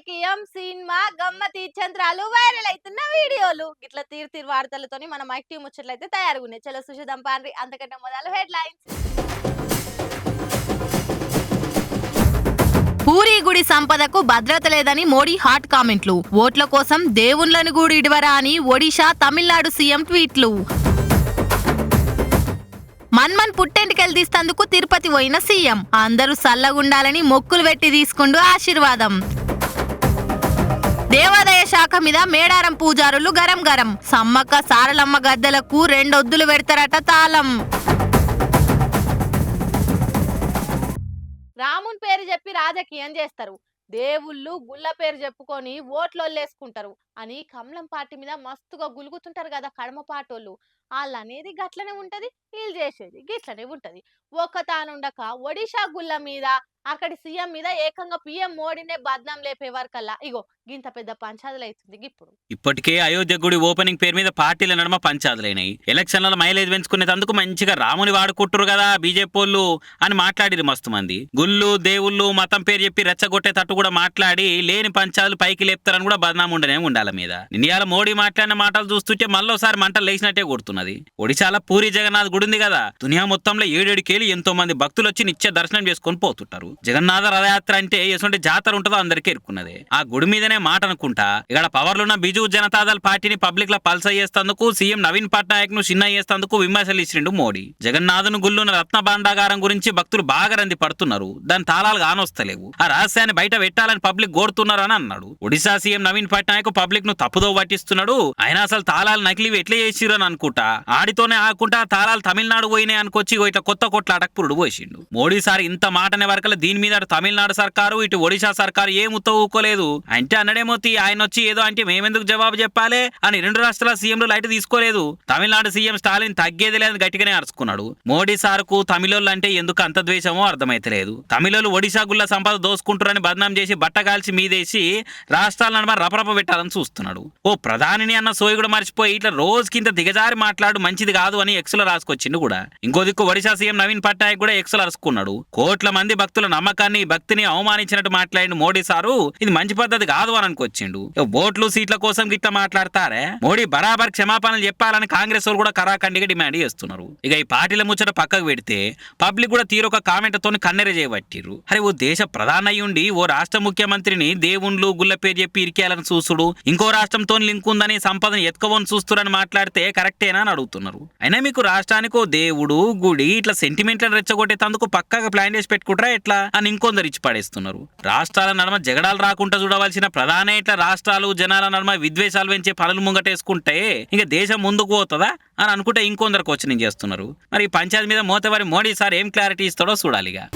రాజకీయం cinema గమ్మతి చంద్రాలు viral అవుతున్న వీడియోలు. ఇట్లా తీరు తీరు వార్తలతోని మన మైక్ టీం ముచ్చట్లయితే తయారుగున్నాయి. చలో సుషిదం పాండ్రి అంతకంటే మొదలు హెడ్ లైన్స్ పూరి గుడి సంపదకు భద్రత లేదని మోడీ హాట్ కామెంట్లు. ఓట్ల కోసం దేవుళ్ళను గూడి ఇడవరా అని ఒడిషా తమిళనాడు సీఎం ట్వీట్లు. మన్మన్ పుట్టెంటికెళ్ళి తీస్తందుకు తిరుపతి పోయిన సీఎం. అందరూ సల్లగుండాలని మొక్కులు పెట్టి తీసుకుంటూ ఆశీర్వాదం. దేవాదాయ శాఖ మీద మేడారం పూజారులు గరం గరం. సమ్మక్క సారలమ్మ గద్దెలకు రెండొద్దులు పెడతారట తాళం. రాముని పేరు చెప్పి రాజకీయం చేస్తారు. దేవుళ్ళు గుళ్ళ పేరు చెప్పుకొని ఓట్లు వల్లేసుకుంటారు అని కమలం పార్టీ మీద మస్తుగా గులుగుతుంటారు కదా కడమ పాటోళ్ళు. వాళ్ళు అనేది గట్లనే ఉంటది వీళ్ళు చేసేది గిట్లనే ఉంటది. ఒక్క తానుండక ఒడిషా గుళ్ళ మీద అక్కడి సీఎం మీద ఏకంగా పిఎం మోడీనే బద్నాం లేపే వరకల్లా ఇగో గింత పెద్ద పంచాదులు అవుతుంది ఇప్పుడు. ఇప్పటికే అయోధ్య గుడి ఓపెనింగ్ పేరు మీద పార్టీల నడుమ పంచాదులైనాయి. ఎలక్షన్లలో మైలేజ్ పెంచుకునేందుకు మంచిగా రాముని వాడుకుంటారు కదా బీజేపీ వాళ్ళు అని మాట్లాడిరు మస్తు మంది. గుళ్ళు దేవుళ్ళు మతం పేరు చెప్పి రెచ్చగొట్టేటట్టు కూడా మాట్లాడి లేని పంచాదులు పైకి లేపుతారని కూడా బద్నాం ఉండనే ఉండాల మీద. ఇండియాలో మోడీ మాట్లాడిన మాటలు చూస్తుంటే మళ్ళోసారి మంటలు లేచినట్టే కొడుతున్నది. ఒడిశాల పూరి జగన్నాథ్ గుడి ఉంది కదా. దునియా మొత్తంలో డైలీ ఎంతో మంది భక్తులు వచ్చి నిత్య దర్శనం చేసుకొని పోతుంటారు. జగన్నాథ రథయాత్ర అంటే ఎటువంటి జాతర ఉంటుందో అందరికీ ఎరుకున్నది ఆ గుడి మీదనే మాట అనుకుంటా ఇక్కడ పవర్లున్న బిజు జనతాదళ పార్టీని పబ్లిక్లో పల్స చేస్తందుకు సీఎం నవీన్ పట్నాయక్ను చిన్న చేస్తందుకు విమర్శలు ఇచ్చిండు మోడీ. జగన్నాథును గుళ్ళున్న రత్న భాండాగారం గురించి భక్తులు బాగా రంది పడుతున్నారు. దాని తాళాలు కానొస్తలేవు ఆ రహస్యాన్ని బయట పెట్టాలని పబ్లిక్ కోరుతున్నారు అని అన్నాడు. ఒడిశా సీఎం నవీన్ పట్నాయక్ పబ్లిక్ను తప్పుదో పట్టిస్తున్నాడు. ఆయన అసలు తాళాలు నకిలీవి ఎట్లా చేసిరని అనుకుంటా. ఆడితోనే ఆకుంటా తాళాలు తమిళనాడు పోయినాయి అనుకొచ్చి ఇట్లా కొత్త కొట్ట పురుడు పోసిండు మోడీ సార్ ఇంత మాటనే వరకల దీని మీద తమిళనాడు సర్కారు ఇటు ఒడిశా సర్కారు ఏం ఉత్తవుకోలేదు అంటే అన్నడేమో ఆయన వచ్చి ఏదో అంటే మేమెందుకు జవాబు చెప్పాలి అని రెండు రాష్ట్రాల సీఎంలు లైట్ తీసుకోలేదు. తమిళనాడు సీఎం స్టాలిన్ తగ్గేది లేదని గట్టిగానే అరుచుకున్నాడు. మోడీ సార్కు తమిళోళ్ళు అంటే ఎందుకు అంత ద్వేషమో అర్థమైతలేదు తమిళోళ్ళు ఒడిశా గుళ్ళ సంపద దోసుకుంటారని బదనాం చేసి బట్టగాల్చి మీదేసి రాష్ట్రాల నడుమ రపరప పెట్టాలని చూస్తున్నాడు. ఓ ప్రధానిని అన్న సోయి కూడా మర్చిపోయి ఇట్లా రోజు కింద దిగజారి మాట్లాడు మంచిది కాదు అని ఎక్స్లో రాసుకొచ్చిండు కూడా. ఇంకో దిక్కు ఒడిశా సీఎం నవీన్ పట్నాయక్ కూడా ఎక్సలు అరుచుకున్నాడు కోట్ల మంది భక్తుల నమ్మకాన్ని భక్తిని అవమానించినట్టు మాట్లాడిన మోడీ సారు. ఇది మంచి పద్ధతి కాదు అని అనుకొచ్చిండు. ఓట్లు సీట్ల కోసం గిట్లా మాట్లాడతారే? మోడీ బరాబర్ క్షమాపణలు చెప్పాలని కాంగ్రెస్ వాళ్ళు కూడా కరాఖండిగా డిమాండ్ చేస్తున్నారు. ఇక ఈ పార్టీల ముచ్చట పక్కకు పెడితే పబ్లిక్ కూడా తీరొక కామెంట్ తోని కన్నెర చేయబట్టిర్రు. అరే ఓ దేశ ప్రధాన అయ్యుండి ఓ రాష్ట్ర ముఖ్యమంత్రిని దేవుళ్ళు గుళ్ళ పేరు చెప్పి ఇరికేయాలని చూసుడు. ఇంకో రాష్ట్రంతో లింక్ ఉందని సంపదను ఎత్తుకోవని చూస్తురని మాట్లాడితే కరెక్టేనా అని అడుగుతున్నారు. అయినా మీకు రాష్ట్రానికి ఓ దేవుడు గుడి ఇట్లా సెంటిమెంట్ సెంటిమెంట్లను రెచ్చగొట్టేందుకు పక్కాగా ప్లాన్ చేసి పెట్టుకుంటారా ఎట్లా? అని ఇంకొందరు ఇచ్చి పడేస్తున్నారు. రాష్ట్రాల నడమ జగడాలు రాకుండా చూడవలసిన ప్రధాన ఇట్లా రాష్ట్రాలు జనాల నడమ విద్వేషాలు పెంచే పనులు ముంగటేసుకుంటే ఇంకా దేశం ముందుకు పోతుందా అని అనుకుంటే ఇంకొందరు క్వశ్చనింగ్ చేస్తున్నారు. మరి పంచాయతీ మీద మోతవారి మోడీ సార్ ఏం క్లారిటీ ఇస్తాడో చూడాలిగా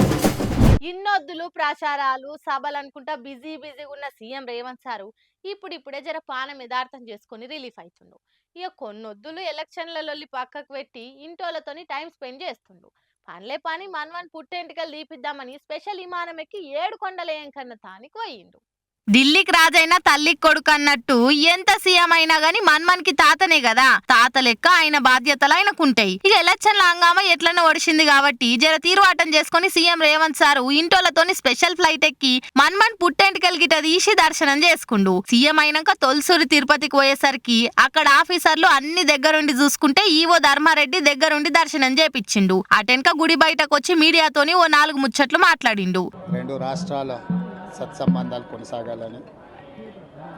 ఇన్నొద్దులు ప్రచారాలు సభలు అనుకుంటా బిజీ బిజీగా ఉన్న సీఎం రేవంత్ సారు ఇప్పుడు ఇప్పుడే జర పానం యథార్థం చేసుకొని రిలీఫ్ అవుతుండు ఇక కొన్నొద్దులు ఎలక్షన్లలో పక్కకు పెట్టి ఇంటోళ్ళతోని టైం స్పెండ్ చేస్తుండు. పనిలే పని మన్వన్ పుట్టెంటికలు తీపిద్దామని స్పెషల్ విమానం ఎక్కి ఏడు కొండలేయం కన్నా తానికి పోయిండు ఢిల్లీకి రాజైనా తల్లికి కొడుకు అన్నట్టు ఎంత సీఎం అయినా గాని మన్మన్కి తాతనే కదా తాత లెక్క ఆయన బాధ్యతలు ఆయనకుంటాయి. ఇక ఎలక్షన్ల హంగామా ఎట్లనే ఒడిసింది కాబట్టి జర తీరువాటం చేసుకుని సీఎం రేవంత్ సారు ఇంటోలతోని స్పెషల్ ఫ్లైట్ ఎక్కి మన్మన్ పుట్టెంటికల్ గిట తీసి దర్శనం చేసుకుండు. సీఎం అయినాక తొలసూరి తిరుపతికి పోయేసరికి అక్కడ ఆఫీసర్లు అన్ని దగ్గరుండి చూసుకుంటే ఈవో ధర్మారెడ్డి దగ్గరుండి దర్శనం చేపించిండు అటెనక గుడి బయటకు వచ్చి మీడియాతోని ఓ నాలుగు ముచ్చట్లు మాట్లాడిండు. రెండు రాష్ట్రాల సత్సంబంధాలు కొనసాగాలని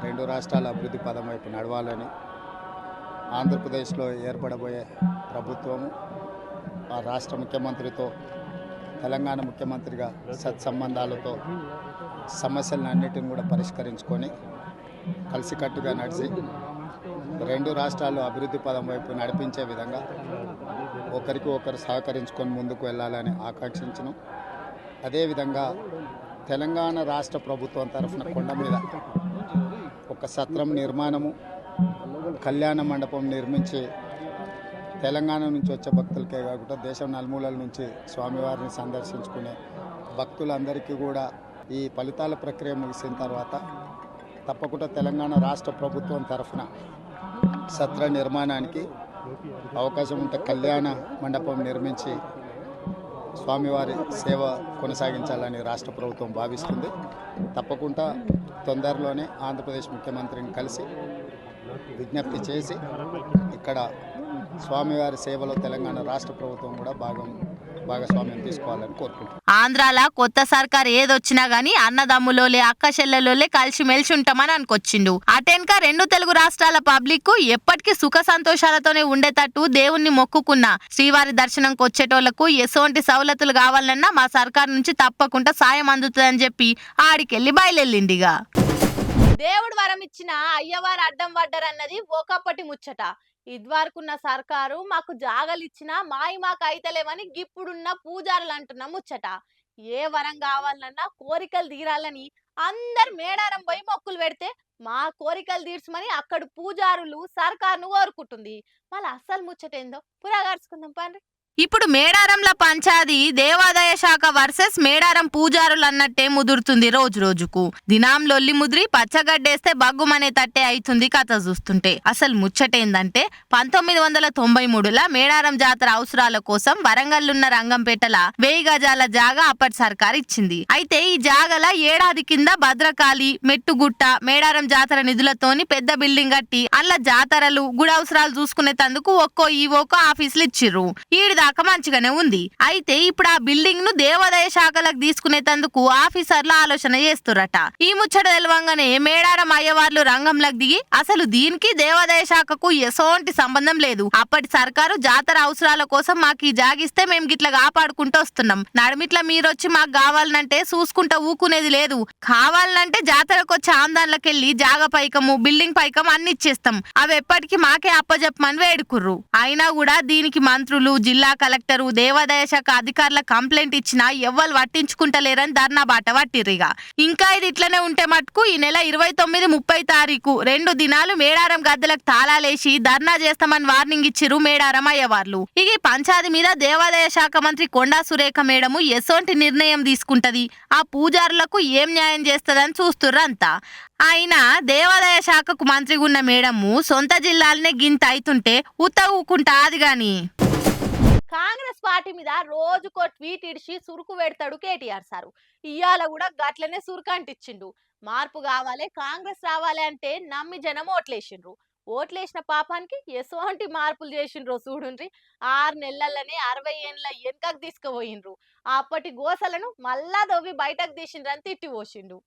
రెండు రాష్ట్రాల అభివృద్ధి పదం వైపు నడవాలని ఆంధ్రప్రదేశ్లో ఏర్పడబోయే ప్రభుత్వము ఆ రాష్ట్ర ముఖ్యమంత్రితో తెలంగాణ ముఖ్యమంత్రిగా సత్సంబంధాలతో సమస్యలను అన్నిటిని కూడా పరిష్కరించుకొని కలిసికట్టుగా నడిచి రెండు రాష్ట్రాలు అభివృద్ధి పదం వైపు నడిపించే విధంగా ఒకరికి ఒకరు సహకరించుకొని ముందుకు వెళ్ళాలని ఆకాంక్షించను. అదేవిధంగా తెలంగాణ రాష్ట్ర ప్రభుత్వం తరఫున కొండ మీద ఒక సత్రం నిర్మాణము కళ్యాణ మండపం నిర్మించి తెలంగాణ నుంచి వచ్చే భక్తులకే కాకుండా దేశం నలుమూలల నుంచి స్వామివారిని సందర్శించుకునే భక్తులందరికీ కూడా ఈ ఫలితాల ప్రక్రియ ముగిసిన తర్వాత తప్పకుండా తెలంగాణ రాష్ట్ర ప్రభుత్వం తరఫున సత్ర నిర్మాణానికి అవకాశం ఉంటే కళ్యాణ మండపం నిర్మించి స్వామివారి సేవ కొనసాగించాలని రాష్ట్ర ప్రభుత్వం భావిస్తుంది. తప్పకుండా తొందరలోనే ఆంధ్రప్రదేశ్ ముఖ్యమంత్రిని కలిసి విజ్ఞప్తి చేసి ఇక్కడ స్వామివారి సేవలో తెలంగాణ రాష్ట్ర ప్రభుత్వం కూడా భాగం భాగస్వామ్యం తీసుకోవాలని కోరుకుంటున్నాను ఆంధ్రాల కొత్త సర్కార్ ఏదొచ్చినా గానీ అన్నదమ్ములోలే అక్క చెల్లెలోలే కలిసి మెలిసి ఉంటామని అనుకొచ్చిండు. అటెన్క రెండు తెలుగు రాష్ట్రాల పబ్లిక్ ఎప్పటికీ సుఖ సంతోషాలతోనే ఉండేటట్టు దేవుణ్ణి మొక్కుకున్న. శ్రీవారి దర్శనంకి వచ్చేటోళ్ళకు ఎసోంటి సవలతులు కావాలన్నా మా సర్కార్ నుంచి తప్పకుండా సాయం అందుతుందని చెప్పి ఆడికెళ్ళి బయలుదేరిండిగా దేవుడు వరం ఇచ్చిన అయ్యవారు అడ్డం పడ్డారన్నది ఒకప్పటి ముచ్చట. ఇదివరకున్న సర్కారు మాకు జాగలు ఇచ్చినా మాయి మాకు అయితలేవని గిప్పుడున్న పూజారులు అంటున్నాం ముచ్చట. ఏ వరం కావాలన్నా కోరికలు తీరాలని అందరు మేడారం పోయి మొక్కులు పెడితే మా కోరికలు తీర్చమని అక్కడ పూజారులు సర్కారును కోరుకుంటుంది. మళ్ళీ అస్సలు ముచ్చట ఏందో పురాగార్చుకుందాం పండ్రి. ఇప్పుడు మేడారంల పంచాది దేవాదాయ శాఖ వర్సెస్ మేడారం పూజారులు అన్నట్టే ముదురుతుంది రోజు రోజుకు. దినాం లొల్లి ముదిరి పచ్చగడ్డేస్తే బగ్గుమనే తట్టే అవుతుంది కథ చూస్తుంటే. అసలు ముచ్చటేందంటే పంతొమ్మిది వందల తొంభై మూడుల మేడారం జాతర అవసరాల కోసం వరంగల్లున్న రంగంపేటల వెయ్యి గజాల జాగా అప్పటి సర్కార్ ఇచ్చింది. అయితే ఈ జాగల ఏడాది కింద భద్రకాళి మెట్టుగుట్ట మేడారం జాతర నిధులతోని పెద్ద బిల్డింగ్ కట్టి అల్ల జాతరలు గుడి అవసరాలు చూసుకునేందుకు ఒక్కో ఈవోకో ఆఫీసులు ఇచ్చిర్రు. ఈడి శాఖ మంచిగానే ఉంది. అయితే ఇప్పుడు ఆ బిల్డింగ్ను దేవాదాయ శాఖలకు తీసుకునేందుకు ఆఫీసర్లు ఆలోచన చేస్తురట ఈ ముచ్చట తెలవంగానే మేడారం అయ్యవార్లు రంగంలోకి దిగి అసలు దీనికి దేవాదాయ శాఖకు ఎసోంటి సంబంధం లేదు. అప్పటి సర్కారు జాతర అవసరాల కోసం మాకు ఈ జాగిస్తే మేము గిట్ల కాపాడుకుంటూ వస్తున్నాం. నడిమిట్ల మీరొచ్చి మాకు కావాలనంటే చూసుకుంటా ఊకునేది లేదు. కావాలనంటే జాతరకు వచ్చే ఆందాన్లకెళ్ళి జాగ పైకము బిల్డింగ్ పైకం అన్ని ఇచ్చేస్తాం. అవి ఎప్పటికీ మాకే అప్పజెప్పమని వేడుకుర్రు. అయినా కూడా దీనికి మంత్రులు జిల్లా కలెక్టరు దేవాదాయ శాఖ అధికారుల కంప్లైంట్ ఇచ్చినా ఎవ్వరు పట్టించుకుంటలేరని ధర్నా బాట పట్టిరిగా ఇంకా. ఇది ఇట్లనే ఉంటే మటుకు ఈ నెల ఇరవై తొమ్మిది ముప్పై తారీఖు రెండు దినాలు మేడారం గద్దెలకు తాళాలేసి ధర్నా చేస్తామని వార్నింగ్ ఇచ్చిర్రు మేడారం అయ్యవార్లు. ఇక పంచాది మీద దేవాదాయ శాఖ మంత్రి కొండా సురేఖ మేడము ఎసోంటి నిర్ణయం తీసుకుంటది. ఆ పూజారులకు ఏం న్యాయం చేస్తుందని చూస్తుర్రు అంతా. అయినా దేవాదాయ శాఖకు మంత్రిగా ఉన్న మేడము సొంత జిల్లాలనే గింత అవుతుంటే ఉత్తగుకుంటా అది గాని. కాంగ్రెస్ పార్టీ మీద రోజుకో ట్వీట్ ఇడిచి సురుకు పెడతాడు కేటీఆర్ సారు. ఇవాళ కూడా గట్లనే సురుకు అంటిచ్చిండు. మార్పు కావాలి కాంగ్రెస్ రావాలి అంటే నమ్మి జనం ఓట్లేసిండ్రు. ఓట్లేసిన పాపానికి ఎసోంటి మార్పులు చేసిండ్రు చూడుండ్రి. ఆరు నెలలనే అరవై ఏళ్ళ వెనుకకు తీసుకుపోయిండ్రు. అప్పటి గోసలను మళ్ళా దొవ్వి బయటకు తీసిండ్రు అని తిట్టి పోసిండు.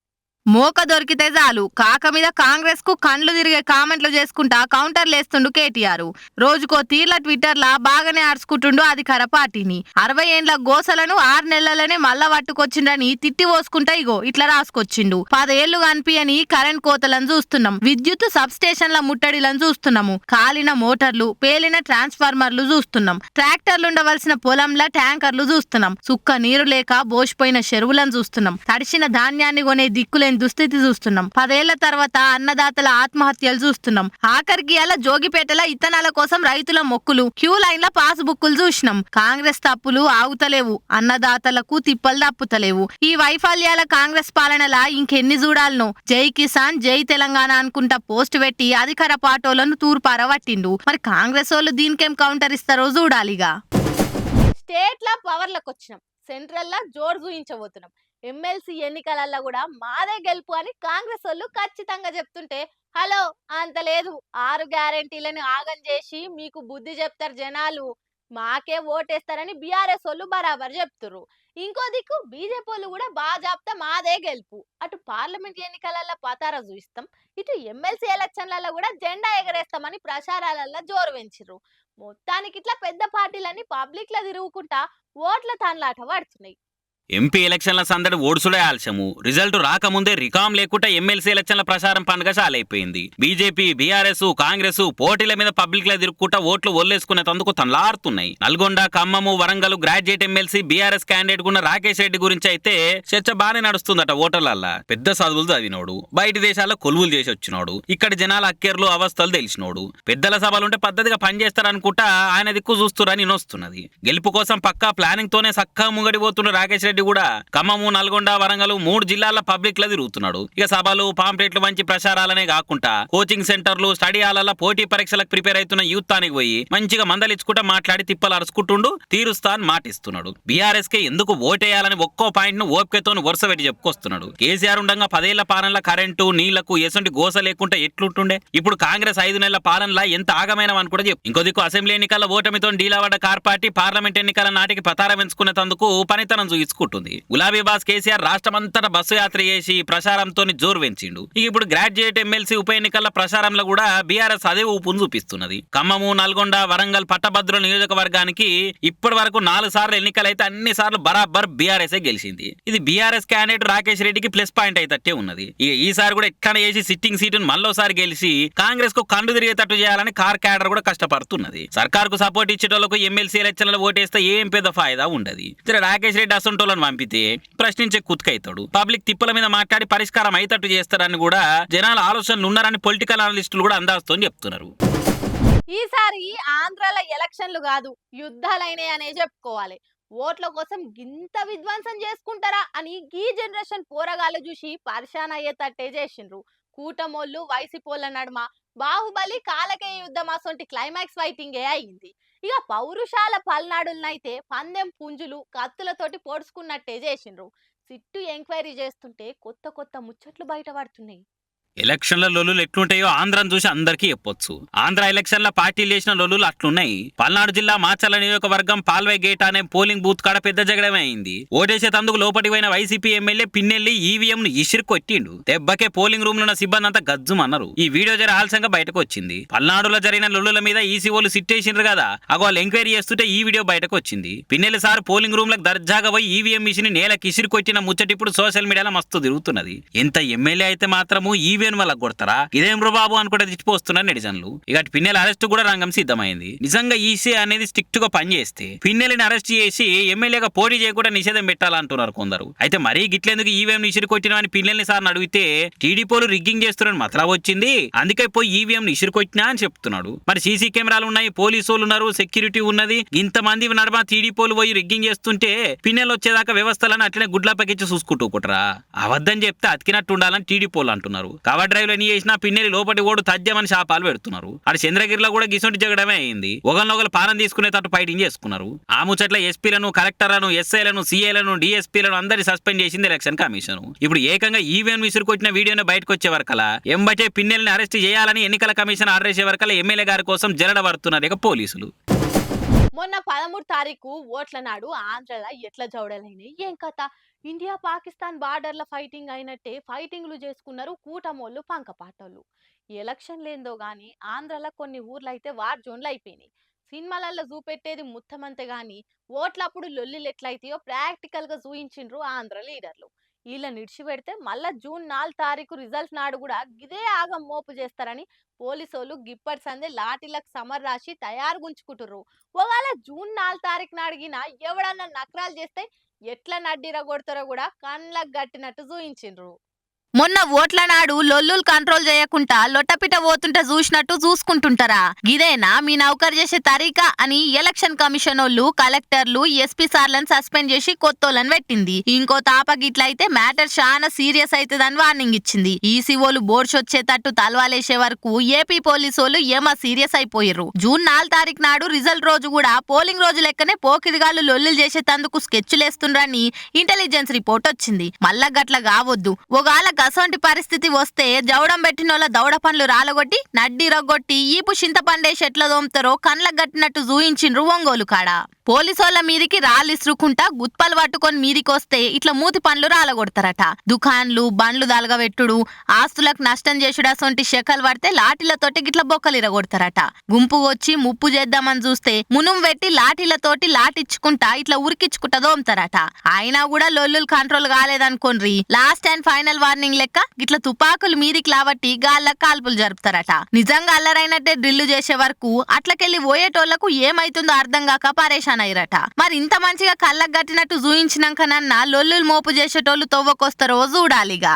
మోక దొరికితే చాలు. కాక మీద కాంగ్రెస్కు కండ్లు తిరిగే కామెంట్లు చేసుకుంటా కౌంటర్లు వేస్తుండు కేటీఆర్. రోజుకో తీర్ల ట్విట్టర్ లా బాగానే ఆడుచుకుంటుండు అధికార పార్టీని. అరవై ఏండ్ల గోసలను ఆరు నెలలనే మళ్ళా పట్టుకొచ్చిండని తిట్టి పోసుకుంటా ఇగో ఇట్లా రాసుకొచ్చిండు. పదేళ్ళు కనిపియని కరెంట్ కోతలను చూస్తున్నాం. విద్యుత్ సబ్ స్టేషన్ల ముట్టడిలను చూస్తున్నాము. కాలిన మోటార్లు పేలిన ట్రాన్స్ఫార్మర్లు చూస్తున్నాం. ట్రాక్టర్లు ఉండవలసిన పొలంల ట్యాంకర్లు చూస్తున్నాం. సుక్క నీరు లేక బోసిపోయిన చెరువులను చూస్తున్నాం. తడిసిన ధాన్యాన్ని కొనే దిక్కులేని దుస్థితి చూస్తున్నాం. పదేళ్ళ తర్వాత అన్నదాతల ఆత్మహత్యలు చూస్తున్నాం. ఆఖరికి అలా జోగిపేటల ఇత్తనాల కోసం రైతుల మొక్కులు క్యూ లైన్ల పాస్ బుక్కులు చూసినాం. కాంగ్రెస్ తప్పులు ఆగుతలేవు అన్నదాతలకు తిప్పలు తప్పుతలేవు. ఈ వైఫల్యాల కాంగ్రెస్ పాలనలా ఇంకెన్ని చూడాలనో? జై కిసాన్ జై తెలంగాణ అనుకుంటా పోస్ట్ పెట్టి అధికార పాటోలను తూర్పారబట్టిండు. మరి కాంగ్రెస్ వాళ్ళు దీనికేం కౌంటర్ ఇస్తారో చూడాలిగా. స్టేట్ లా పవర్లకు వచ్చినాం సెంట్రల్ లా జోరు చూయించబోతున్నాం. ఎమ్మెల్సీ ఎన్నికలల్లో కూడా మాదే గెలుపు అని కాంగ్రెస్ వాళ్ళు ఖచ్చితంగా చెప్తుంటే హలో అంత లేదు. ఆరు గ్యారెంటీలను ఆగం చేసి మీకు బుద్ధి చెప్తారు జనాలు. మాకే ఓటేస్తారని బీఆర్ఎస్ వాళ్ళు బరాబర్ చెప్తుర్రు ఇంకో దిక్కు బీజేపీ వాళ్ళు కూడా బాగా చెప్తా మాదే గెలుపు. అటు పార్లమెంట్ ఎన్నికలలో పతారా చూయిస్తాం ఇటు ఎమ్మెల్సీ ఎలక్షన్లలో కూడా జెండా ఎగరేస్తామని ప్రచారాలలో జోరు పెంచిర్రు మొత్తానికి ఇట్లా పెద్ద పార్టీలన్నీ పబ్లిక్లో తిరుగుకుంటా ఓట్ల తాన్లాట పడుతున్నాయి ఎంపీ ఎలక్షన్ల సందడి ఓడుసుడే ఆలస్యము. రిజల్ట్ రాకముందే రికామ్ లేకుండా ఎమ్మెల్సీ ఎలక్షన్ల ప్రచారం పండుగ చాలైపోయింది బీజేపీ బీఆర్ఎస్ కాంగ్రెస్ పోటీల మీద పబ్లిక్లో తిరుగుకుంటా ఓట్లు ఒల్లేసుకునేందుకు తనలాడుతున్నాయి. Nalgonda Khammam Warangal graduate MLC BRS candidate ఉన్న రాకేష్ రెడ్డి గురించి అయితే చర్చ బాగానే నడుస్తుందట ఓటర్లల్లా. పెద్ద చదువులు చదివినోడు. బయట దేశాల్లో కొలువులు చేసి వచ్చినోడు. ఇక్కడ జనాల అక్కెర్లు అవస్థలు తెలిసినోడు. పెద్దల సభలుంటే పద్ధతిగా పనిచేస్తారనుకుంటా ఆయన దిక్కు చూస్తురని నొస్తున్నది గెలుపు కోసం పక్కా ప్లానింగ్ తోనే సక్కా ముంగడిపోతున్న రాకేష్ రెడ్డి రెడ్డి కూడా ఖమ్మము నల్గొండ వరంగల్ మూడు జిల్లాల పబ్లిక్లో తిరుగుతున్నాడు. ఇక సభలు పాంప్లెట్లు మంచి ప్రచారాలనే కాకుండా కోచింగ్ సెంటర్లు స్టడీ హాలల్లో పోటీ పరీక్షలకు ప్రిపేర్ అవుతున్న యూత్ యూత్తానికి పోయి మంచిగా మందలిచ్చుకుంటా మాట్లాడి తిప్పలు అరుచుకుంటుండు తీరుస్తాన్ మాటిస్తున్నాడు. బీఆర్ఎస్కి ఎందుకు ఓటేయాలని ఒక్కో పాయింట్ను ఓపికతో వరుస పెట్టి చెప్పుకొస్తున్నాడు. కేసీఆర్ ఉండగా పదేళ్ళ పాలనలో కరెంటు నీళ్ళకు ఎసంటి గోస లేకుండా ఎట్లుంటుండే? ఇప్పుడు కాంగ్రెస్ ఐదు నెలల పాలనలా ఎంత ఆగమైనవని కూడా చెప్పు. ఇంకో దిక్కు అసెంబ్లీ ఎన్నికల ఓటమితో డీలావడ్డ కార్ పార్టీ పార్లమెంట్ ఎన్నికల నాటికి పతారం ఎంచుకునేందుకు పనితనం చూయించుకుంటుంది గులాబీ బాస్ కేసీఆర్ రాష్ట్రమంతటా బస్సు యాత్ర చేసి ప్రచారంతో జోరు పెంచిండు ఇక ఇప్పుడు గ్రాడ్యుయేట్ ఎమ్మెల్సీ ఉప ఎన్నికల ప్రచారంలో కూడా బీఆర్ఎస్ అదే ఊపును చూపిస్తున్నది. ఖమ్మము నల్గొండ వరంగల్ పట్టభద్రుల నియోజకవర్గానికి ఇప్పటి వరకు నాలుగు సార్లు ఎన్నికలైతే అన్ని సార్లు బరాబర్ బీఆర్ఎస్ గెలిచింది. ఇది బీఆర్ఎస్ క్యాండిడేట్ రాకేష్ రెడ్డికి ప్లస్ పాయింట్ అయితే ఉన్నది. ఇక ఈసారి కూడా ఎక్కడ చేసి సిట్టింగ్ సీటును మళ్ళోసారి గెలిచి కాంగ్రెస్కు కండు తిరిగేటట్టు చేయాలని కార్ క్యాడర్ కూడా కష్టపడుతున్నది. సర్కార్కు సపోర్ట్ ఇచ్చేటోళ్ళకు ఎమ్మెల్సీ ఎలక్షన్లలో ఓటేస్తే ఏం పెద్ద ఫాయిదా ఉండదు. రాకేష్ రెడ్డి అసంటోళ్ళని పంపితే ప్రశ్నించే కుత్కైతాడు. పబ్లిక్ తిప్పల మీద మాట్లాడి పరిష్కారం అయ్యేటట్టు చేస్తారని కూడా జనాల ఆలోచనలు ఉన్నారని పొలిటికల్ అనలిస్టులు కూడా అందాస్తూ చెప్తున్నారు. ఈసారి ఆంధ్రాల ఎలక్షన్లు కాదు యుద్ధాలైనాయి అనే చెప్పుకోవాలి. ఓట్ల కోసం గింత విధ్వంసం చేసుకుంటారా అని ఈ జనరేషన్ పోరగాళ్ళు చూసి పరిశాన్ అయ్యేటట్టే చేసిండ్రు. కూటమోళ్ళు వైసీపోళ్ళ నడుమ బాహుబలి కాలకే యుద్ధం అసొంటి క్లైమాక్స్ ఫైటింగే అయింది ఇక పౌరుషాల పల్నాడులనైతే పందెం పుంజులు కత్తులతోటి పొడుచుకున్నట్టే చేసిండ్రు. సిట్టు ఎంక్వైరీ చేస్తుంటే కొత్త కొత్త ముచ్చట్లు బయటపడుతున్నాయి ఎలక్షన్ల లొల్లులు ఎట్లుంటాయో ఆంధ్రాను చూసి అందరికీ చెప్పొచ్చు. ఆంధ్ర ఎలక్షన్ల పార్టీలు చేసిన లొల్లులు అట్లున్నాయి. పల్నాడు జిల్లా మాచర్ల నియోజకవర్గం పాల్వై గేట్ అనే పోలింగ్ బూత్ కాడ పెద్ద జగడమే అయింది. ఓటేసేతందుకు లోపటి పోయిన వైసీపీ ఎమ్మెల్యే పిన్నెల్లి ఈవీఎం ను ఇసిరి కొట్టిండు దెబ్బకే పోలింగ్ రూమ్లో ఉన్న సిబ్బంది అంతా గజ్జుమన్నారు. ఈ వీడియో జర ఆలస్యంగా బయటకు వచ్చింది. పల్నాడులో జరిగిన లొల్లుల మీద ఈసీఓలు సిట్టేసిండ్రు కదా అగో వాళ్ళు ఎంక్వైరీ చేస్తుంటే ఈ వీడియో బయటకు వచ్చింది. పిన్నెల్లి సార్ పోలింగ్ రూమ్లకు దర్జాగా పోయి ఈవీఎం మిషన్ నేల కిసిరి కొట్టిన ముచ్చటి ఇప్పుడు సోషల్ మీడియాలో మస్తు తిరుగుతున్నది. ఎంత ఎమ్మెల్యే అయితే మాత్రము ఈవీఎం వల్ల కొడతారా? ఇదేం రో బాబు అనుకుంటే తిట్టిపోస్తున్నారు నెటిజన్లు. ఇక పిన్నెల అరెస్ట్ కూడా రంగం సిద్ధమైంది. నిజంగా ఈసీ అనేది స్ట్రిక్ట్గా పనిచేస్తే పిన్నెలని అరెస్ట్ చేసి ఎమ్మెల్యేగా పోటీ చేయకుండా నిషేధం పెట్టాలంటున్నారు కొందరు. అయితే మరీ గిట్లేందుకు ఈవీఎం ఇసిరి కొట్టిన అని పిన్నెల్ని సార్ అడిగితే టీడీపోలు రిగ్గింగ్ చేస్తున్నారని మతలా వచ్చింది. అందుకే పోయి ఈవీఎం ఇసిరి కొట్టినా అని చెప్తున్నాడు. మరి సీసీ కెమెరాలు ఉన్నాయి పోలీసు ఉన్నారు సెక్యూరిటీ ఉన్నది. ఇంతమంది నడమ టీడీపోలు పోయి రిగ్గింగ్ చేస్తుంటే పిన్నెలు వచ్చేదాకా వ్యవస్థలను అట్లనే గుడ్లా పకిచ్చి చూసుకుంటూ కుట్రా అబద్ధం చెప్తే అతికినట్టు ఉండాలని టీడీపోలు అంటున్నారు. కవర్ డ్రైవ్ ఎన్ని చేసినా పిన్నెలి లోపటి ఓడు తజ్జమని శాపాలు పెడుతున్నారు. అటు చంద్రగిరిలో కూడా గిసొంటి జగడమే అయింది. ఒకరినొకరు పాలన తీసుకునేటట్టు ఫైటింగ్ చేసుకున్నారు. ఆ ముచ్చట్ల ఎస్పీలను కలెక్టర్లను ఎస్ఐలను సీఏలను డిఎస్పీలను అందరి సస్పెండ్ చేసింది ఎలక్షన్ కమిషన్ ఇప్పుడు ఏకంగా ఈవీఎం విసురుకొచ్చిన వీడియోని బయటకు వచ్చే వరకలా ఎంబటే పిన్నెల్ని అరెస్ట్ చేయాలని ఎన్నికల కమిషన్ ఆర్డర్ చేసే వరకలా ఎమ్మెల్యే గారి కోసం జరడ పడుతున్నారు ఇక పోలీసులు. మొన్న పదమూడు తారీఖు ఓట్ల నాడు ఆంధ్రలో ఎట్లా జౌడలైనాయి? ఏం కథ? ఇండియా పాకిస్తాన్ బార్డర్ల ఫైటింగ్ అయినట్టే ఫైటింగ్లు చేసుకున్నారు కూటమోళ్ళు పంకపాటోళ్ళు ఎలక్షన్ లేందో కానీ ఆంధ్రలో కొన్ని ఊర్లు అయితే వార్ జోన్లు అయిపోయినాయి. సినిమాలలో చూపెట్టేది ముత్తమంతే కానీ ఓట్లప్పుడు లొల్లిలు ఎట్లయితాయో ప్రాక్టికల్గా చూయించిండ్రు ఆంధ్ర లీడర్లు. వీళ్ళ నిడిచిపెడితే మళ్ళా జూన్ నాలుగు తారీఖు రిజల్ట్ నాడు కూడా గిదే ఆగం మోపు చేస్తారని పోలీసోళ్ళు గిప్పటి సందే లాఠీలకు సమర్ రాసి తయారు గుంచుకుంటుర్రు ఒకవేళ జూన్ నాలుగు తారీఖు నాడిగిన ఎవడన్నా నకరాలు చేస్తే ఎట్లా నడ్డిర కొడతారో కూడా కళ్ళకు గట్టినట్టు చూయించిండ్రు మొన్న ఓట్ల నాడు లొల్లులు కంట్రోల్ చేయకుండా లొట్టపిట పోతుంటే చూసినట్టు చూసుకుంటుంటారా. గిదేనా? మీ నౌకర్ చేసే తరీకా అని ఎలక్షన్ కమిషన్ వాళ్ళు కలెక్టర్లు ఎస్పీ సార్లను సస్పెండ్ చేసి కొత్తోళ్ళని పెట్టింది. ఇంకో తాప గిట్లయితే మ్యాటర్ చాలా సీరియస్ అవుతుందని వార్నింగ్ ఇచ్చింది. ఈసీఓలు బోర్డ్స్ వచ్చేటట్టు తలవాలేసే వరకు ఏపీ పోలీసోళ్ళు ఏమా సీరియస్ అయిపోయారు జూన్ నాలుగు తారీఖు నాడు రిజల్ట్ రోజు కూడా పోలింగ్ రోజు లెక్కనే పోకిరిగాళ్ళు లొల్లులు చేసేటందుకు స్కెచ్లేస్తుండ్రని ఇంటెలిజెన్స్ రిపోర్ట్ వచ్చింది. మళ్ళా గట్ల కావద్దు. ఒకవేళ గసంటి పరిస్థితి వస్తే జవడం పెట్టినోళ్ళ దౌడ పండ్లు రాలగొట్టి నడ్డి రగొట్టి ఈపు చింతపండేసి ఎట్లా దోముతారో కండ్లకు గట్టినట్టు చూయించిండ్రు ఒంగోలు కాడ? పోలీసోళ్ళ మీదికి రాళ్ళు ఇసురుకుంటా గుత్పలు పట్టుకొని మీదికొస్తే ఇట్లా మూతి పండ్లు రాలగొడతారట. దుకాన్లు బండ్లు దాలగబెట్టుడు ఆస్తులకు నష్టం చేసుడు అసొంటి శకలు పడితే లాఠీలతోటి గిట్ల బొక్కలు ఇరగొడతారట. గుంపు వచ్చి ముప్పు చేద్దామని చూస్తే మునుం పెట్టి లాఠీలతోటి లాటిచ్చుకుంటా ఇట్లా ఉరికిచ్చుకుంటా దోమతారట. అయినా కూడా లొల్లులు కంట్రోల్ కాలేదనుకోండి లాస్ట్ అండ్ ఫైనల్ వార్నింగ్ లెక్క గిట్ల తుపాకులు మీదికి లావట్టి గాళ్ళ కాల్పులు జరుపుతారట. నిజంగా అల్లరైనట్టే డ్రిల్లు చేసే వరకు అట్లకెళ్ళి పోయేటోళ్ళకు ఏమైతుందో అర్థం కాక పరేషాన్ అయిరట మరి ఇంత మంచిగా కళ్ళకు గట్టినట్టు చూయించినాకనన్నా లొల్లులు మోపు చేసేటోళ్ళు తవ్వకొస్తారో చూడాలిగా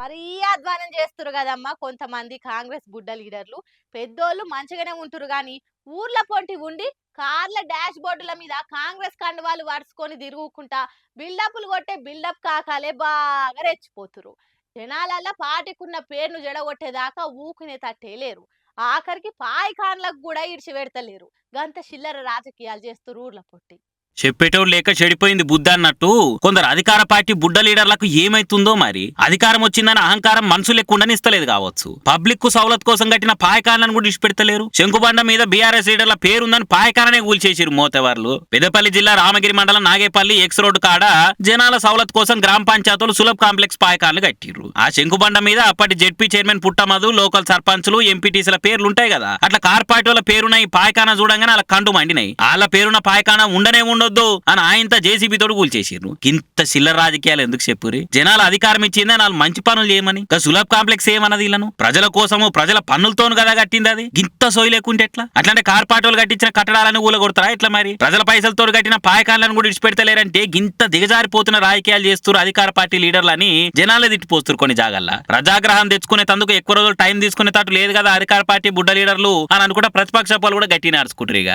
మరీ అధ్వానం చేస్తురు కదమ్మా కొంతమంది కాంగ్రెస్ గుడ్డ లీడర్లు. పెద్దోళ్ళు మంచిగానే ఉంటారు కానీ ఊర్ల పొంటి ఉండి కార్ల డాష్ బోర్డుల మీద కాంగ్రెస్ కండువాలు వరుసుకొని తిరుగుకుంటా బిల్డప్లు కొట్టే బిల్డప్ కాకాలే బాగా రెచ్చిపోతురు జనాలల్ల పార్టీకున్న పేరును జడగొట్టేదాకా ఊకునే తట్టే లేరు. ఆఖరికి పాయికాన్లకు కూడా ఇడిచి పెడతలేరు గంత చిల్లర రాజకీయాలు చేస్తూ ఊర్ల పొట్టి. చెప్పేటోడు లేక చెడిపోయింది బుద్ధ అన్నట్టు కొందరు అధికార పార్టీ బుడ్డ లీడర్లకు ఏమైతుందో మరి? అధికారం వచ్చిందని అహంకారం మనసు లేకుండా ఇస్తలేదు కావచ్చు. పబ్లిక్కు సౌలత్ కోసం కట్టిన పాయకాలను కూడా ఇచ్చిపెడతలేరు శంకుబండ మీద బీఆర్ఎస్ లీడర్ల పేరుందని పాయకాలనే కూల్చేసిరు మోతవార్లు. పెద్దపల్లి జిల్లా రామగిరి మండలం నాగేపల్లి ఎక్స్ రోడ్ కాడ జనాల సౌలత్ కోసం గ్రామ పంచాయతీలు సులభ్ కాంప్లెక్స్ పాయకాలను కట్టిర్రు. ఆ శంకుబండ మీద అప్పటి జెడ్పీ చైర్మన్ పుట్టమధు లోకల్ సర్పంచ్లు ఎంపీటీసీల పేర్లు ఉంటాయి కదా. అట్లా కార్పొరేటర్ల పేరున ఈ పాయకాన చూడంగానే అలా కండు మండినాయి వాళ్ళ పేరున్న పాయకాన ఉండనే ఉండదు. వద్దు అని ఆయనతో జేసీబీ తోడు కూల్చేసిర్రు. ఇంత చిల్లర రాజకీయాలు ఎందుకు చెప్పురి జనాలు అధికారం ఇచ్చిందే వాళ్ళు మంచి పనులు చేయమని. సులభ సులభ్ కాంప్లెక్స్ ఏమన్నది ఇళ్ళను ప్రజల కోసము ప్రజల పన్నులతోను కదా కట్టింది అది? గింత సోయి లేకుంటే ఎట్లా? అట్లాంటి కార్పొరేటర్లు కట్టించిన కట్టడాలను ఊలగొడతారా ఎట్లా మరి? ప్రజల పైసలతో కట్టిన పాయకాలను కూడా ఇడిచిపెడతలేరంటే గింత దిగజారిపోతున్న రాజకీయాలు చేస్తున్నారు అధికార పార్టీ లీడర్లని జనాలే తిట్టిపోస్తారు కొన్ని జాగల్లా. ప్రజాగ్రహం తెచ్చుకునే తందుకు ఎక్కువ రోజులు టైం తీసుకునే తట్టు లేదు కదా అధికార పార్టీ బుడ్డ లీడర్లు అని అనుకుంటే ప్రతిపక్ష పాలు కూడా గట్టి నడుచుకుంటారు ఇక.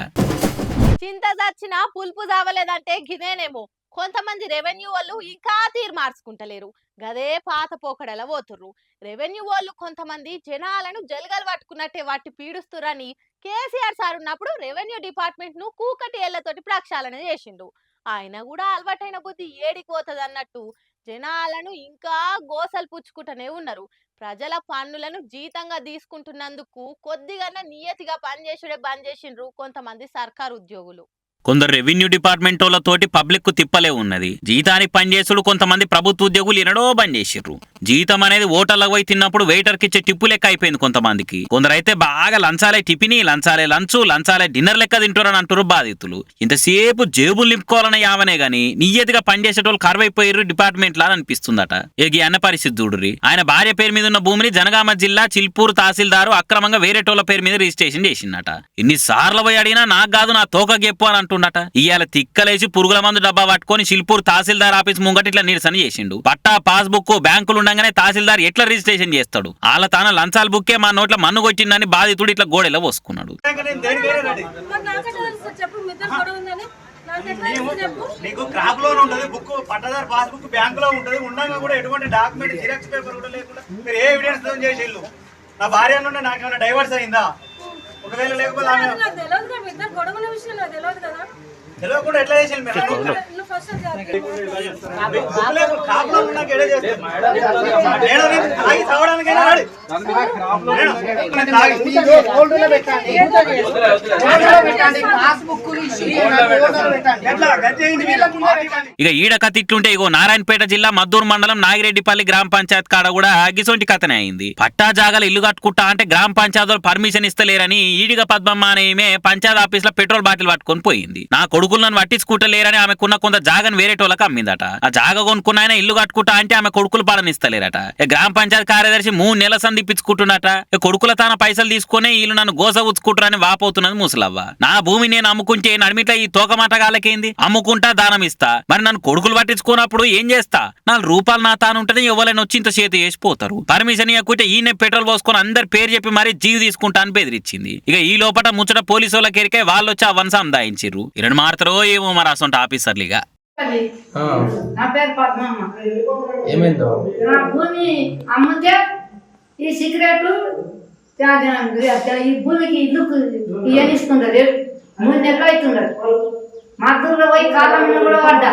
చింత చచ్చినా పులుపు చావలేదంటే గిదేనేమో కొంతమంది రెవెన్యూ వాళ్ళు ఇంకా తీరు మార్చుకుంటలేరు. గదే పాత పోకడల పోతుర్రు. రెవెన్యూ వాళ్ళు కొంతమంది జనాలను జలగలు పట్టుకున్నట్టే వాటి పీడుస్తురని కేసీఆర్ సార్ ఉన్నప్పుడు రెవెన్యూ డిపార్ట్మెంట్ను కూకటి ఏళ్ళతోటి ప్రక్షాళన చేసిండు. ఆయన కూడా అలవాటైన బుద్ధి ఏడికి పోతుంది అన్నట్టు జనాలను ఇంకా గోసలు పుచ్చుకుంటూనే ఉన్నారు. ప్రజల పన్నులను జీతంగా తీసుకుంటున్నందుకు కొద్దిగా నియతిగా పనిచేసుడే బంద్ చేసిండ్రు కొంతమంది సర్కారు ఉద్యోగులు కొందరు రెవెన్యూ డిపార్ట్మెంట్ పబ్లిక్కు తిప్పలే ఉన్నది. జీతానికి పనిచేసుడు కొంతమంది ప్రభుత్వ ఉద్యోగులు ఎనడో బంద్ చేసిర్రు. జీతం అనేది ఓటర్లకు పోయి తిన్నప్పుడు వెయిటర్కి ఇచ్చే టిప్పు లెక్క అయిపోయింది కొంతమందికి. కొందరైతే బాగా లంచాలే టిఫిని లంచాలే లంచు లంచాలే డిన్నర్ లెక్క తింటారని అంటారు బాధితులు. ఇంతసేపు జేబులు నింపుకోవాలని యావనే గాని నియ్యతిగా పనిచేసేటోళ్ళు కరువైపోయారు డిపార్ట్మెంట్ లా అనిపిస్తుందట. ఇక అన్న పరిస్థితి చూడుర్రి. ఆయన భార్య పేరు మీద ఉన్న భూమిని జనగామ జిల్లా చిల్పూర్ తహసీల్దారు అక్రమంగా వేరేటోళ్ళ పేరు మీద రిజిస్ట్రేషన్ చేసిందట. ఇన్ని సార్లు పోయి అడిగినా నాకు కాదు నా తోక చెప్పు అని అంటుండట ఇవాళ తిక్కలేసి పురుగుల మందు డబ్బా పట్టుకొని శిల్పూర్ తహసీల్దార్ ఆఫీస్ ముంగట ఇట్లా నిరసన చేసిండు. పట్టా పాస్బుక్ బ్యాంకులు ఉండగానే తహసీల్దార్ ఎట్లా రిజిస్ట్రేషన్ చేస్తాడు? వాళ్ళ తాన లంచాల బుక్కే మా నోట్ల మన్ను కొట్టిందని బాధితుడు ఇట్లా గోడెలో పోసుకున్నాడు. నీకు క్రాప్ లోన్ బుక్ పట్టదారు బ్యాంక్లో ఉండగా కూడా ఎటువంటి డాక్యుమెంట్ జిరాక్స్ పేపర్ కూడా లేకుండా మీరు ఏ ఎవిడెన్స్ చేసి నా భార్య నుండి నాకు ఏమైనా డైవర్స్ అయిందా? ఒకవేళ లేకపోతే తెలియదు కదా ఇద్దరు గొడవ విషయం నాకు తెలియదు కదా. తెలియకుండా ఎట్లా. ఇక ఈడ కథ ఇట్లుంటే ఇగో నారాయణపేట జిల్లా మద్దూరు మండలం నాగిరెడ్డిపల్లి గ్రామ పంచాయత్ కాడ కూడా అగ్గిసొంటి కథనే అయింది. పట్టా జాగాల ఇల్లు కట్టుకుంటా అంటే గ్రామ పంచాయతీలు పర్మిషన్ ఇస్తలేరని ఈడిగ పద్మమ్మ అనే పంచాయత్ ఆఫీస్లో పెట్రోల్ బాటిల్ పట్టుకొని పోయింది. నా కొడుకులను పట్టించుకుంటలేరని ఆమెకున్న కొంత జాగను వేరేటోళ్ళకి అమ్మిందట. ఆ జాగ కొనుక్కున్న ఆయన ఇల్లు కట్టుకుంటా అంటే ఆమె కొడుకులు పాలనిస్తలేరట గ్రామ పంచాయతీ కార్యదర్శి మూడు నెలల సంది ఇప్పించుకుంటున్నట. కొడుకుల తన పైసలు తీసుకునే వీళ్ళు నన్ను గోస ఉచ్చుకుంటారని వాపోతున్నది ముసలవ్వ. నా భూమి నేను అమ్ముకుంటే నడిమిట్లా ఈ తోకమాటగాళ్ళకేంది అమ్ముకుంటా దానం ఇస్తా. మరి నన్ను కొడుకులు పట్టించుకున్నప్పుడు ఏం చేస్తా? నాలుగు రూపాయలు నా తాను ఉంటది ఎవరైనా వచ్చి ఇంత చేతి వేసిపోతారు పర్మిషన్ ఇవ్వకుంటే ఈయన పెట్రోల్ పోసుకొని అందరు పేరు చెప్పి మరీ జీవి తీసుకుంటా అని బెదిరించింది. ఇక ఈ లోపల ముచ్చట పోలీసు వాళ్ళకి వాళ్ళు వచ్చి ఆ వనస అందాయించిర్రు ఇరడు మారుతారో ఏమో మరి అసొంటి ఆఫీసర్లు ఇక. ఆ, నా పేరు పద్మమ్మ. ఏమైందో? నా భూమి అమ్మితే ఈ సిగరెట్ ఈ భూమికి ఇల్లుకు ఇయ్యనిస్తుండదు. మూడు నెలలు అవుతుండదు. మద్దూరులో పోయి కాలంలో కూడా పడ్డా.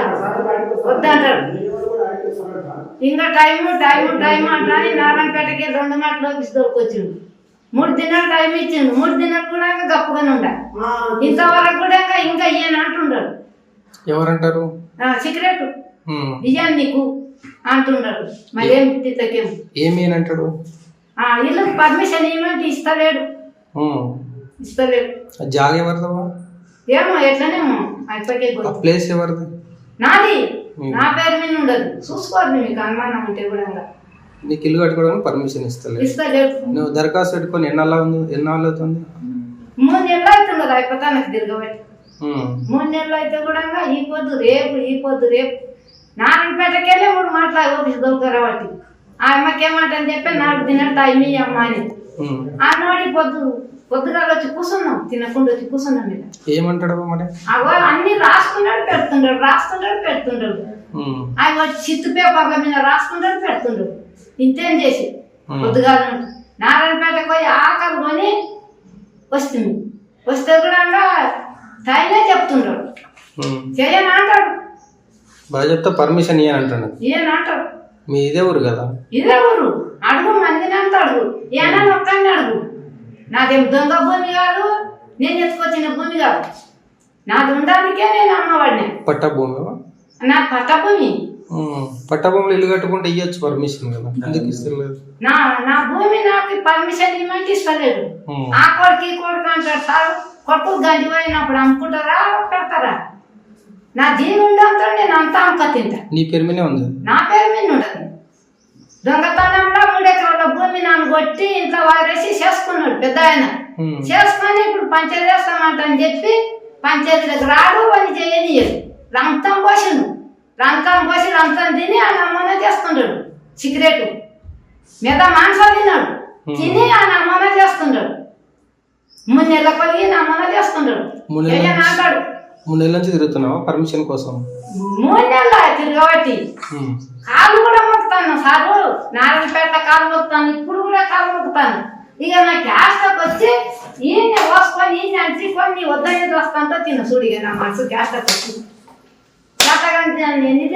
ఇంకా టైము టైము టైము అంటాని నారాయణపేటకి రెండు మాటలు ఆఫీస్ దొరికొచ్చిండు మూడు దినాలు టైం ఇచ్చిండు. మూడు దినాలు కూడా గప్పుగానే ఉండ ఇంతవరకు కూడా ఇంకా ఇయ్యని అంటుండడు. ఎవరంటారు? ఆ, సిగరెట్ ఇయ్యాను నీకు అంటున్నాడు మరేం తిత్తకేం ఏమి అని అంటాడు? ఆ ఇల్లు పర్మిషన్ ఏమంటే ఇస్తలేడు. ఇస్తలేడు. ఆ జాగ ఎవరిదమ్మా ఏమో ఎట్లనేమో. అయిపోయి ప్లేస్ ఎవరిది? నాది. నా పేరు మీద ఉండదు. చూసుకోరు మీకు అనుమానం ఉంటే కూడా. నీకు ఇల్లు కట్టుకోవడానికి పర్మిషన్ ఇస్తలేదు. ఇస్తలేడు నువ్వు దరఖాస్తు పెట్టుకొని ఎన్నాళ్ళు ఉంది ఎన్నాళ్ళు అవుతుంది మూడు నెలలు అవుతున్నది అయిపోతా నాకు తిరగబట్టి. ఉమ్, మూడు నెలలు అయితే కూడా ఈ పొద్దు రేపు ఈ పొద్దు రేపు. నారాయణపేటకి వెళ్ళి మూడు మాటలు ఆఫీస్ దొరకరా బట్టి ఆ అమ్మకి ఏమంటని చెప్పి నాకు తినట్టు అయ్యి అమ్మ అని. ఉమ్. అన్నోడి పొద్దు పొద్దుగా వచ్చి కూర్చున్నాం తినకుండా వచ్చి కూర్చున్నాం మీద ఏమంటాడు మరి? అగో అన్ని రాసుకున్నాడు పెడుతుంటాడు రాసుకుంటాడు పెడుతుంటాడు. ఉమ్. అవి వచ్చి చిత్తు పేపర్ల మీద రాసుకుంటాడు పెడుతుంటాడు. ఇంతేం చేసి. పొద్దుగా నారాయణపేటకు పోయి ఆకలి కొని వస్తుంది. వస్తే కూడా టైమే ఉమ్. చేయని అంటాడు. బాగా చెప్తా పర్మిషన్ ఇయ్యని అంటాడు. మీ ఇదే ఊరు కదా? ఇదే ఊరు. అడుగు మందిని అంత అడుగు. ఈయన ఒక్కడిని అడుగు. నాదేం దొంగ భూమి కాదు నేను ఎత్తుకొచ్చిన భూమి కాదు. నాది ఉండడానికే నేను అమ్మవాడిని. పట్టా భూమి నా పట్ట భూమి పట్టా భూములు ఇల్లు కట్టుకుంటే ఇవ్వచ్చు పర్మిషన్ కదా. ఎందుకు ఇస్తలేదు నా నా భూమి నాకు పర్మిషన్ ఇవ్వమంటే ఇస్తలేదు. ఆ కొడుకు ఈ కొడుకు అంటారు సార్ కొడుకు గంజి పోయినప్పుడు అమ్ముకుంటారా పెడతారా? నా దీని ఉండంతో నేను అంతా అమ్ముక తింటా. నీ పేరు మీదే ఉంది. నా పేరు మీద ఉండదు. దొంగతనంలో మూడెకరాల భూమి నన్ను కొట్టి ఇంట్లో వారేసి చేసుకున్నాడు పెద్ద ఆయన. చేసుకొని ఇప్పుడు పంచాయతీ చేస్తామంట అని చెప్పి పంచాయతీలకు రాడు పని చేయనియదు లంతం పోసిండు లంకం పోసి లంతం తిని ఆ నమ్మన చేస్తుంటాడు. సిగరెట్ మీద మాంసం తిన్నాడు. తిని ఆ నమ్మన చేస్తుంటాడు. మూడు నెలల కొలిగి నమ్మన చేస్తుంటాడు. మూడు నెలల మూడు నుంచి తిరుగుతున్నావా? పర్మిషన్ కోసం? మూడు నెలల తిరగబట్టి. కాళ్ళు కూడా మొక్కుతాను. సారు నారాయణపేట కాళ్ళు మొక్కుతాను. ఇప్పుడు కూడా కాళ్ళు మొక్కుతాను. ఇక నా గ్యాస్ట్కి వచ్చి ఈయన పోసుకొని ఈయన అంచుకొని నీ వద్దనేది వస్తాంతో తిన. చూడు ఇక నా మనసు గ్యాస్ట్కి వచ్చి. ఎన్ని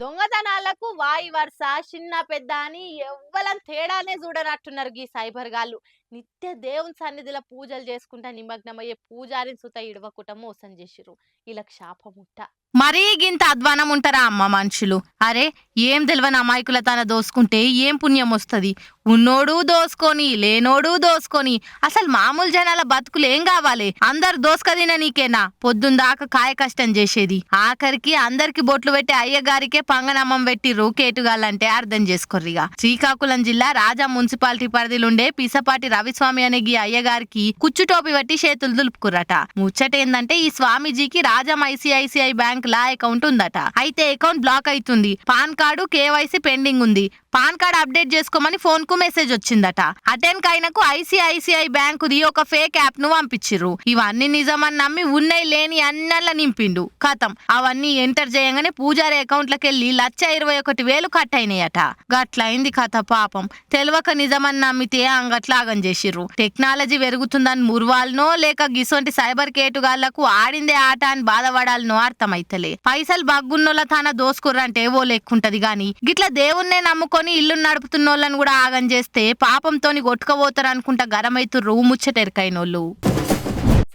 దొంగతనాలకు వాయి వరుస చిన్న పెద్ద అని ఎవ్వలం తేడానే చూడనట్టున్నారు గీ సైబర్ గాళ్ళు. నిత్య దేవుని సన్నిధిలో పూజలు చేసుకుంటా నిమగ్నమయ్యే పూజారిని సుత ఇడవకుట మోసం చేసిరు వీళ్ళకి శాపముట్ట మరీ గింత అధ్వానం ఉంటారా అమ్మ మనుషులు? అరే ఏం తెలియని అమాయకుల తన దోసుకుంటే ఏం పుణ్యం వస్తుంది? ఉన్నోడు దోసుకొని లేనోడు దోసుకొని. అసలు మామూలు జనాల బతుకులు ఏం కావాలి? అందరు దోసుకదిన నీకేనా? పొద్దుందాకా కాయ కష్టం చేసేది. ఆఖరికి అందరికి బొట్లు పెట్టి అయ్యగారికే పంగనమ్మం పెట్టి రూకేటుగాలంటే అర్థం చేసుకోర్రిగా. శ్రీకాకుళం జిల్లా రాజా మున్సిపాలిటీ పరిధిలుండే పిసపాటి రవిస్వామి అనే గీ అయ్యగారికి కుచ్చుటోపి పెట్టి చేతులు దులుపుకుర్రట. ముచ్చట ఏందంటే ఈ స్వామీజీకి రాజం ఐసిఐసిఐ బ్యాంక్ లా అకౌంట్ ఉందట. అయితే అకౌంట్ బ్లాక్ అవుతుంది పాన్ కార్డు కేవైసీ పెండింగ్ ఉంది. పాన్ కార్డ్ అప్డేట్ చేసుకోమని ఫోన్కు మెసేజ్ వచ్చిందట. అటెండ్ కైనకు ఐసిఐసిఐ బ్యాంకుది ఒక ఫేక్ యాప్ను పంపించిర్రు. ఇవన్నీ నిజమని నమ్మి ఉన్నాయి లేని అన్నల్ల నింపిండు. కథం అవన్నీ ఎంటర్ చేయగానే పూజారి అకౌంట్లకి వెళ్ళి లక్ష ఇరవై ఒకటి వేలు కట్ అయినాయట. గట్లయింది కథ పాపం. తెలివక నిజమని నమ్మితే అంగట్లాగం చేసిర్రు టెక్నాలజీ పెరుగుతుందని మురువాలనో లేక గిసొంటి సైబర్ కేటుగాళ్ళకు ఆడిందే ఆట అని బాధపడాలనో అర్థమైతలే. పైసలు బగ్గున్నోళ్ళ తన దోసుకుర్రంటే ఓ లెక్కుంటది గాని గిట్ల దేవుణ్ణే నమ్ముకొని ఇల్లు నడుపుతున్నోళ్ళని కూడా ఆగం చేస్తే పాపంతోని కొట్టుకపోతారు అనుకుంటా గరమైతుర్రు ముచ్చటెరకైనోళ్ళు.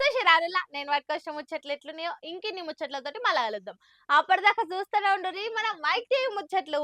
చూసిరారులా నేను పట్టుకొచ్చిన ముచ్చట్లు ఎట్లున్నాయో ఇంకిన్ని ముచ్చట్లతోటి మళ్ళా కలుద్దాం. అప్పటిదాకా చూస్తూనే ఉండు మన మైక్ టీవీ ముచ్చట్లు.